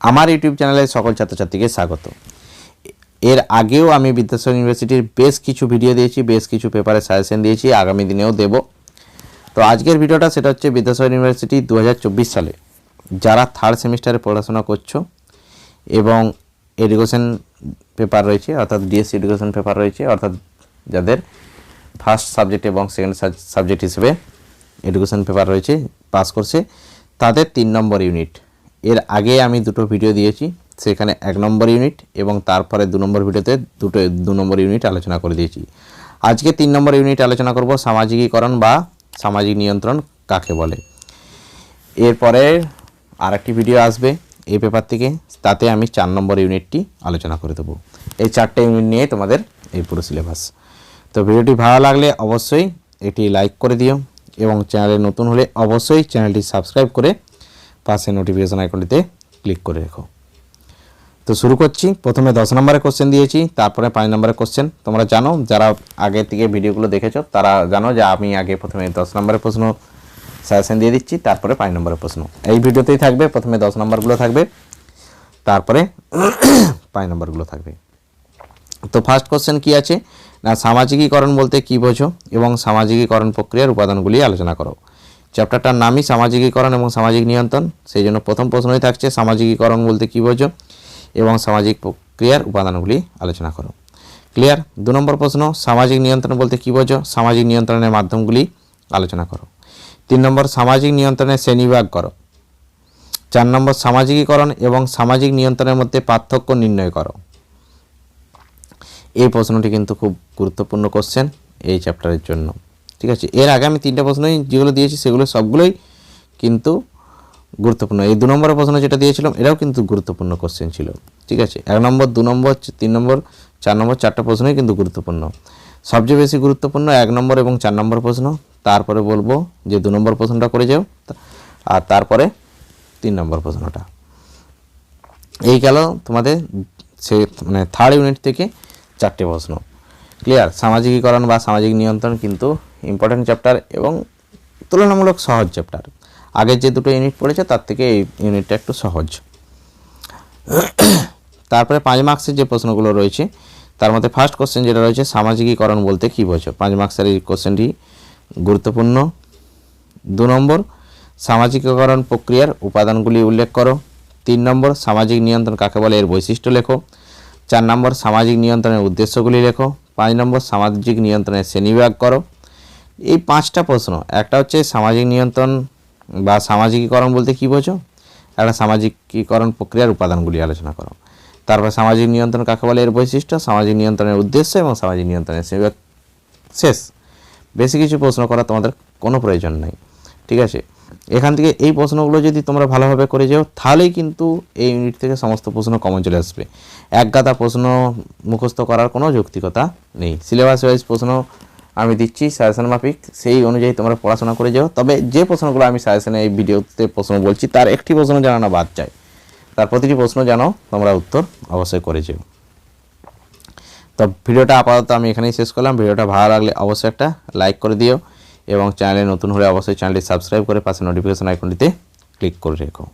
আমার ইউটিউব চ্যানেলে সকল ছাত্রছাত্রীকে স্বাগত। এর আগেও আমি বিদ্যাসাগর ইউনিভার্সিটির বেশ কিছু ভিডিও দিয়েছি, বেশ কিছু পেপারে সাজেশন দিয়েছি, আগামী দিনেও দেব। তো আজকের ভিডিওটা সেটা হচ্ছে বিদ্যাসাগর ইউনিভার্সিটি দু হাজার চব্বিশ সালে। যারা থার্ড সেমিস্টারে পড়াশোনা করছ এবং এডুকেশন পেপার রয়েছে, অর্থাৎ ডিএস এডুকেশন পেপার রয়েছে, অর্থাৎ যাদের ফার্স্ট সাবজেক্ট এবং সেকেন্ড সাবজেক্ট হিসেবে এডুকেশন পেপার রয়েছে পাস করছে, তাদের তিন নম্বর ইউনিট এর আগে আমি দুটো ভিডিও দিয়েছি, সেখানে এক নম্বর ইউনিট এবং তারপরে দু নম্বর ভিডিওতে দুটো, দু নম্বর ইউনিট আলোচনা করে দিয়েছি। আজকে তিন নম্বর ইউনিট আলোচনা করব, সামাজিকীকরণ বা সামাজিক নিয়ন্ত্রণ কাকে বলে। এরপরে আরেকটি ভিডিও আসবে এই পেপার থেকে, তাতে আমি চার নম্বর ইউনিটটি আলোচনা করে দেবো। এই চারটে ইউনিট নিয়ে তোমাদের এই পুরো সিলেবাস তো ভিডিওটি ভালো লাগলে অবশ্যই এটি লাইক করে দিও এবং চ্যানেলে নতুন হলে অবশ্যই চ্যানেলটি সাবস্ক্রাইব করে পাশে নোটিফিকেশান আইকনটিতে ক্লিক করে রেখো। তো শুরু করছি। প্রথমে দশ নম্বরের কোশ্চেন দিয়েছি, তারপরে পাঁচ নম্বরের কোশ্চেন তোমরা জানো, যারা আগে থেকে ভিডিওগুলো দেখেছ, তারা জানো যে আমি আগে প্রথমে দশ নম্বরের প্রশ্ন সাজেশন দিয়ে দিচ্ছি, তারপরে পাঁচ নম্বরের প্রশ্ন। এই ভিডিওতেই থাকবে, প্রথমে দশ নম্বরগুলো থাকবে, তারপরে পাঁচ নম্বরগুলো থাকবে। তো ফার্স্ট কোশ্চেন কি আছে? না, সামাজিকীকরণ বলতে কি বোঝো? এবং সামাজিকীকরণ প্রক্রিয়ার উপাদানগুলি আলোচনা করো। চ্যাপ্টারটার নামই সামাজিকীকরণ এবং সামাজিক নিয়ন্ত্রণ। সেই জন্য প্রথম প্রশ্নই থাকছে, সামাজিকীকরণ বলতে কী বোঝো? এবং সামাজিক প্রক্রিয়ার উপাদানগুলি আলোচনা করো। ক্লিয়ার দু নম্বর প্রশ্ন, সামাজিক নিয়ন্ত্রণ বলতে কী বোঝো? সামাজিক নিয়ন্ত্রণের মাধ্যমগুলি আলোচনা করো। তিন নম্বর, সামাজিক নিয়ন্ত্রণের শ্রেণীবিভাগ করো। চার নম্বর, সামাজিকীকরণ এবং সামাজিক নিয়ন্ত্রণের মধ্যে পার্থক্য নির্ণয় করো। এই প্রশ্নটি কিন্তু খুব গুরুত্বপূর্ণ কোশ্চেন এই চ্যাপ্টারের জন্য। ঠিক আছে? এর আগে আমি তিনটা প্রশ্নই যেগুলো দিয়েছি, সেগুলো সবগুলোই কিন্তু গুরুত্বপূর্ণ। এই দু নম্বরের প্রশ্ন যেটা দিয়েছিলাম, এটাও কিন্তু গুরুত্বপূর্ণ কোশ্চেন ছিল। ঠিক আছে? এক নম্বর, দু নম্বর, তিন নম্বর, চার নম্বর, চারটা প্রশ্নই কিন্তু গুরুত্বপূর্ণ। সবচেয়ে বেশি গুরুত্বপূর্ণ এক নম্বর এবং চার নম্বর প্রশ্ন। তারপরে বলব যে দু নম্বর প্রশ্নটা করে যাও আর তারপরে তিন নম্বর প্রশ্নটা। এই গেল তোমাদের সে মানে থার্ড ইউনিট থেকে চারটে প্রশ্ন। ক্লিয়ার সামাজিকীকরণ বা সামাজিক নিয়ন্ত্রণ কিন্তু ইম্পর্ট্যান্ট চ্যাপ্টার এবং তুলনামূলক সহজ চ্যাপ্টার আগের যে দুটো ইউনিট পড়েছে, তার থেকে এই ইউনিটটা একটু সহজ। তারপরে পাঁচ মার্কসের যে প্রশ্নগুলো রয়েছে, তার মধ্যে ফার্স্ট কোশ্চেন যেটা রয়েছে, সামাজিকীকরণ বলতে কী বোঝো? পাঁচ মার্কসের এই কোশ্চেনটি গুরুত্বপূর্ণ। দু নম্বর, সামাজিকীকরণ প্রক্রিয়ার উপাদানগুলি উল্লেখ করো। তিন নম্বর, সামাজিক নিয়ন্ত্রণ কাকে বলে, এর বৈশিষ্ট্য লেখো। চার নম্বর, সামাজিক নিয়ন্ত্রণের উদ্দেশ্যগুলি লেখো। পাঁচ নম্বর, সামাজিক নিয়ন্ত্রণের শ্রেণীবিভাগ করো। এই পাঁচটা প্রশ্ন। একটা হচ্ছে সামাজিক নিয়ন্ত্রণ বা সামাজিকীকরণ বলতে কী বোঝো? একটা সামাজিকীকরণ প্রক্রিয়ার উপাদানগুলি আলোচনা করো। তারপর সামাজিক নিয়ন্ত্রণ কাকে বলে? এর বৈশিষ্ট্য, সামাজিক নিয়ন্ত্রণের উদ্দেশ্য এবং সামাজিক নিয়ন্ত্রণের শেষ। বেশি কিছু প্রশ্ন করা তোমাদের কোনো প্রয়োজন নাই। ঠিক আছে? এখান থেকে এই প্রশ্নগুলো যদি তোমরা ভালোভাবে করে যাও, তাহলেই কিন্তু এই ইউনিট থেকে সমস্ত প্রশ্ন কমন চলে আসবে। এক গাদা প্রশ্ন মুখস্থ করার কোনো যৌক্তিকতা নেই। সিলেবাস ওয়াইজ প্রশ্ন আমি দিচ্ছি সাজেশন মাফিক। সেই অনুযায়ী তোমরা পড়াশোনা করে যাও। তবে যে প্রশ্নগুলো আমি সাজেশনে এই ভিডিওতে প্রশ্ন বলছি, তার একটি প্রশ্ন যেন না বাদ যায়। তার প্রতিটি প্রশ্ন যেন তোমরা উত্তর অবশ্যই করে যেও। তো ভিডিওটা আপাতত আমি এখানেই শেষ করলাম। ভিডিওটা ভালো লাগলে অবশ্যই একটা লাইক করে দিও এবং চ্যানেলে নতুন হলে অবশ্যই চ্যানেলটি সাবস্ক্রাইব করে পাশে নোটিফিকেশন আইকনটিতে ক্লিক করে রেখো।